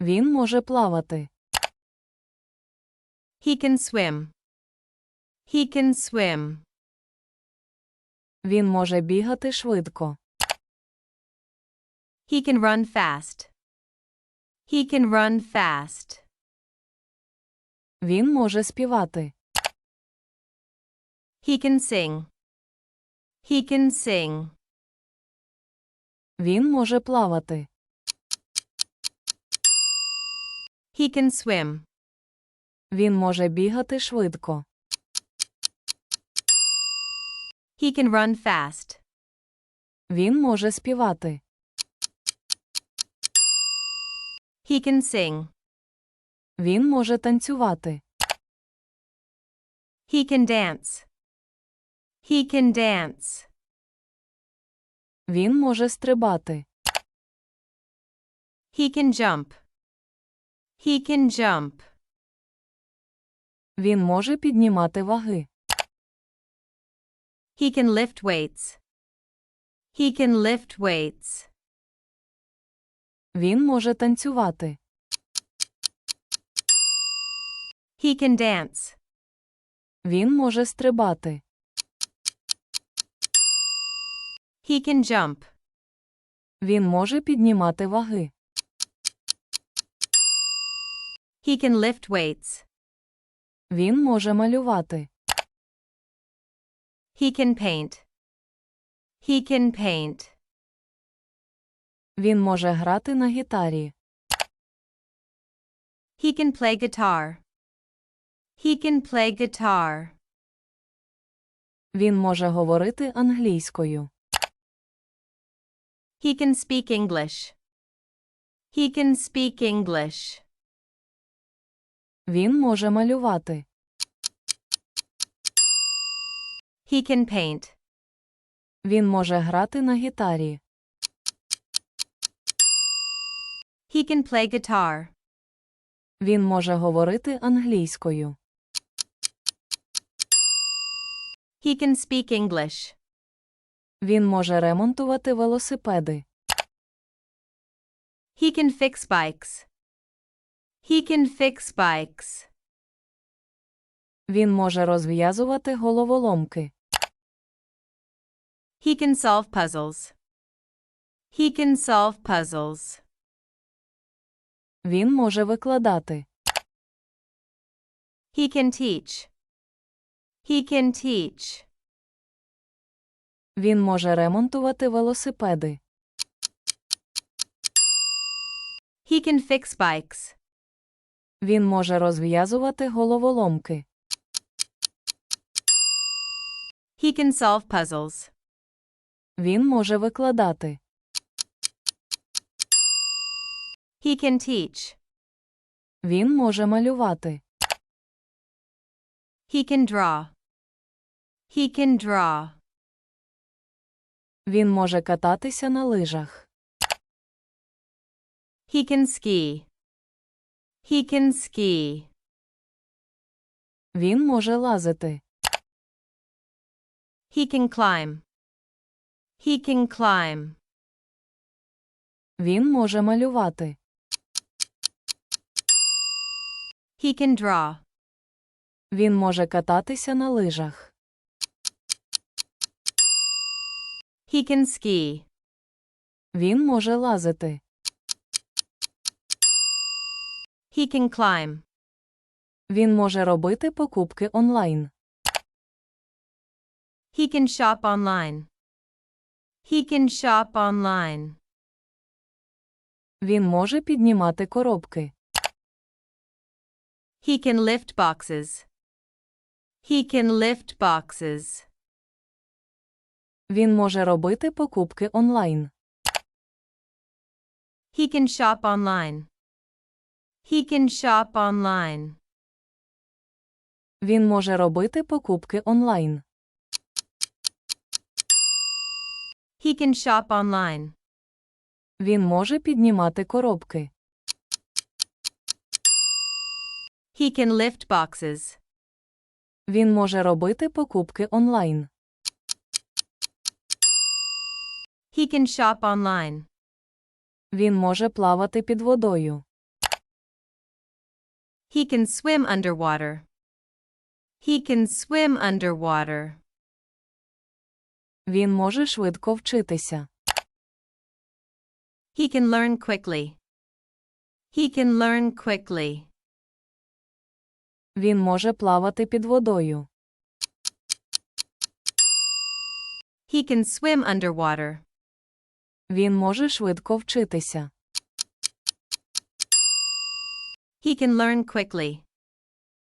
Він може плавати. He can swim. He can swim. Він може бігати швидко. He can run fast. He can run fast. Він може співати. He can sing. He can sing. Він може плавати. He can swim. Він може бігати швидко. He can run fast. Він може співати. He can sing. Він може танцювати. He can dance. He can dance. Він може стрибати. He can jump. He can jump. Він може піднімати ваги. He can lift weights. He can lift weights. Він може танцювати. He can dance. Він може стрибати. He can jump. Він може піднімати ваги. He can lift weights. Він може малювати. He can paint. He can paint. Він може грати на гітарі. He can play guitar. He can play guitar. Він може говорити англійською. He can speak English. He can speak English. Він може малювати. He can paint. Він може грати на гітарі. He can play guitar. Він може говорити англійською. He can speak English. Він може ремонтувати велосипеди. He can fix bikes. He can fix bikes. Він може розв'язувати головоломки. He can solve puzzles. He can solve puzzles. Він може викладати. He can teach. He can teach. Він може ремонтувати велосипеди. He can fix bikes. Він може розв'язувати головоломки. He can solve puzzles. Він може викладати. He can teach. Він може малювати. He can draw. He can draw. Він може кататися на лижах. He can ski. He can ski. Він може лазити. He can climb. He can climb. Він може малювати. He can draw. Він може кататися на лижах. He can ski. Він може лазити. He can climb. Він може робити покупки онлайн. He can shop online. He can shop online. Він може піднімати коробки. He can lift boxes. He can lift boxes. Він може робити покупки онлайн. He can shop online. He can shop online. Він може робити покупки онлайн. He can shop online. Він може піднімати коробки. He can lift boxes. Він може робити покупки онлайн. He can shop online. Він може плавати під водою. He can swim underwater. He can swim underwater. Він може швидко вчитися. He can learn quickly. He can learn quickly. Він може плавати під водою. He can swim underwater. Він може швидко вчитися. He can learn quickly.